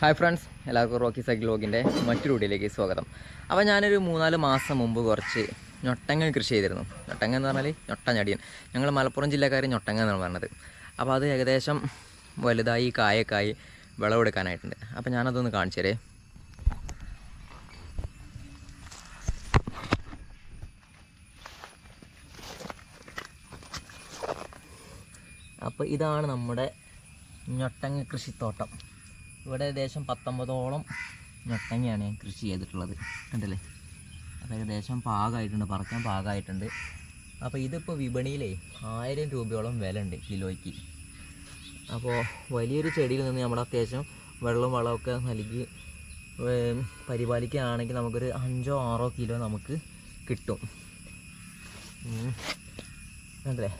Hi friends എല്ലാവർക്കും Rocky cycle വ്ലോഗിന്റെ മറ്റൊരു വീഡിയോയിലേക്ക് സ്വാഗതം. അപ്പോൾ ഞാനൊരു മൂന്നാൽ മാസം മുമ്പ് കുറച്ച് ഞൊട്ടങ്ങ കൃഷി ചെയ്തിരുന്നു. ഞൊട്ടങ്ങ എന്ന് പറഞ്ഞാൽ ഞൊട്ടഞ്ഞടിയൻ. ഞങ്ങൾ മലപ്പുറം ജില്ലക്കാർ ഞൊട്ടങ്ങ എന്നാണ് പറഞ്ഞത്. അപ്പോൾ അത് ഏകദേശം വലുതായി കായക്കായി വിളവെടുക്കാനായിട്ടുണ്ട് അപ്പോൾ ഞാനതൊന്ന് കാണിച്ചു തരേ. അപ്പോൾ ഇതാണ് നമ്മുടെ ഞൊട്ടങ്ങ കൃഷിത്തോട്ടം. ഇവിടെ ഏകദേശം പത്തൊമ്പതോളം ഞെട്ടങ്ങയാണ് ഞാൻ കൃഷി ചെയ്തിട്ടുള്ളത്. കണ്ടല്ലേ? അപ്പോൾ ഏകദേശം പാകമായിട്ടുണ്ട് പറക്കാൻ പാകമായിട്ടുണ്ട് അപ്പോൾ ഇതിപ്പോൾ വിപണിയിലേ ആയിരം രൂപയോളം വില ഉണ്ട് കിലോയ്ക്ക്. അപ്പോൾ വലിയൊരു ചെടിയിൽ നിന്ന് നമ്മൾ അത്യാവശ്യം വെള്ളവും വളമൊക്കെ നൽകി പരിപാലിക്കുകയാണെങ്കിൽ നമുക്കൊരു അഞ്ചോ ആറോ കിലോ നമുക്ക് കിട്ടും. കണ്ടല്ലേ?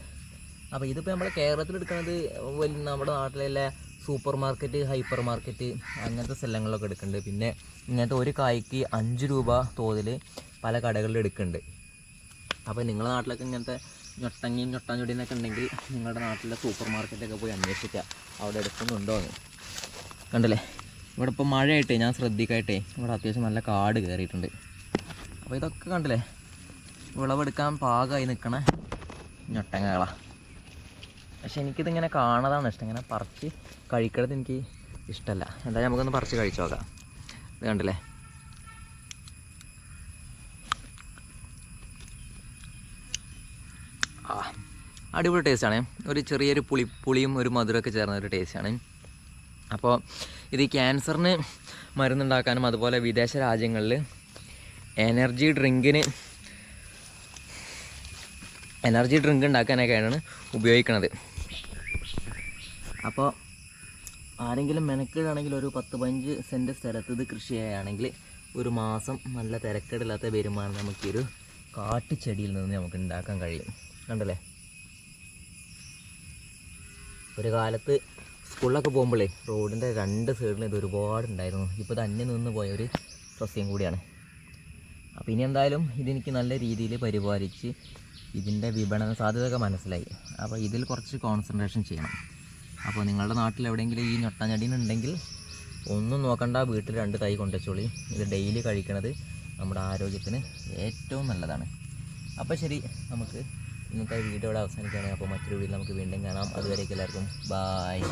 അപ്പോൾ ഇതിപ്പോൾ നമ്മൾ കേരളത്തിൽ എടുക്കുന്നത് വലിയ നമ്മുടെ നാട്ടിലെ സൂപ്പർ മാർക്കറ്റ് ഹൈപ്പർ മാർക്കറ്റ് അങ്ങനത്തെ സ്ഥലങ്ങളിലൊക്കെ എടുക്കുന്നുണ്ട്. പിന്നെ ഇങ്ങനത്തെ ഒരു കായ്ക്ക് അഞ്ച് രൂപ തോതിൽ പല കടകളിൽ എടുക്കുന്നുണ്ട്. അപ്പോൾ നിങ്ങളുടെ നാട്ടിലൊക്കെ ഇങ്ങനത്തെ ഞൊട്ടങ്ങിയും ഞൊട്ടാഞ്ചൊടിയൊക്കെ ഉണ്ടെങ്കിൽ നിങ്ങളുടെ നാട്ടിലെ സൂപ്പർ മാർക്കറ്റൊക്കെ പോയി അന്വേഷിക്കുക അവിടെ എടുക്കുന്നുണ്ടോ എന്ന്. കണ്ടല്ലേ? ഇവിടെ ഇപ്പോൾ മഴയായിട്ടേ ഞാൻ ശ്രദ്ധിക്കായിട്ടേ. ഇവിടെ അത്യാവശ്യം നല്ല കാട് കയറിയിട്ടുണ്ട്. അപ്പോൾ ഇതൊക്കെ കണ്ടില്ലേ? വിളവെടുക്കാൻ പാകമായി നിൽക്കണ ഞൊട്ടങ്ങകളാണ് പക്ഷെ എനിക്കിതിങ്ങനെ കാണാതാണ് ഇഷ്ടം. ഇങ്ങനെ പറിച്ച് കഴിക്കണത് എനിക്ക് ഇഷ്ടമല്ല എന്തായാലും നമുക്കൊന്ന് പറിച്ച് കഴിച്ചു നോക്കാം. ഇത് കണ്ടില്ലേ? ആ അടിപൊളി ടേസ്റ്റാണ് ഒരു ചെറിയൊരു പുളി പുളിയും ഒരു മധുരമൊക്കെ ചേർന്ന ഒരു ടേസ്റ്റാണ് അപ്പോൾ ഇത് ക്യാൻസറിന് മരുന്നുണ്ടാക്കാനും അതുപോലെ വിദേശ രാജ്യങ്ങളിൽ എനർജി ഡ്രിങ്കിന് എനർജി ഡ്രിങ്ക് ഉണ്ടാക്കാനൊക്കെയാണ് ഉപയോഗിക്കുന്നത് അപ്പോൾ ആരെങ്കിലും മെനക്കേടാണെങ്കിൽ ഒരു പത്ത് പതിനഞ്ച് സെന്റ് സ്ഥലത്ത് ഇത് കൃഷി ചെയ്യുകയാണെങ്കിൽ ഒരു മാസം നല്ല തിരക്കേടില്ലാത്ത വരുമാനം നമുക്ക് ഈ ഒരു കാട്ടുചെടിയിൽ നിന്ന് നമുക്ക് ഉണ്ടാക്കാൻ കഴിയും. കണ്ടല്ലേ? ഒരു കാലത്ത് സ്കൂളിലൊക്കെ പോകുമ്പോഴേ റോഡിന്റെ രണ്ട് സൈഡിലും ഇത് ഒരുപാട് ഉണ്ടായിരുന്നു ഇപ്പോൾ ഇത് നിന്ന് പോയ ഒരു സസ്യം കൂടിയാണ്. അപ്പോൾ ഇനി എന്തായാലും ഇതെനിക്ക് നല്ല രീതിയിൽ പരിപാലിച്ച് ഇതിന്റെ വിപണന സാധ്യതയൊക്കെ മനസ്സിലായി. അപ്പോൾ ഇതിൽ കുറച്ച് കോൺസെൻട്രേഷൻ ചെയ്യണം. അപ്പോൾ നിങ്ങളുടെ നാട്ടിൽ എവിടെയെങ്കിലും ഈ ഞൊട്ടാഞ്ഞടീനുണ്ടെങ്കിൽ ഒന്നും നോക്കണ്ട. വീട്ടിൽ രണ്ട് തൈ കൊണ്ടുവച്ചോളി. ഇത് ഡെയിലി കഴിക്കണത് നമ്മുടെ ആരോഗ്യത്തിന് ഏറ്റവും നല്ലതാണ്. അപ്പോൾ ശരി നമുക്ക് ഇന്നത്തെ വീഡിയോ ഇവിടെ അവസാനിക്കുകയാണ്. അപ്പോൾ മറ്റൊരു വീഡിയോയിൽ നമുക്ക് വീണ്ടും കാണാം. അതുവരേക്കും എല്ലാവർക്കും. ബായ്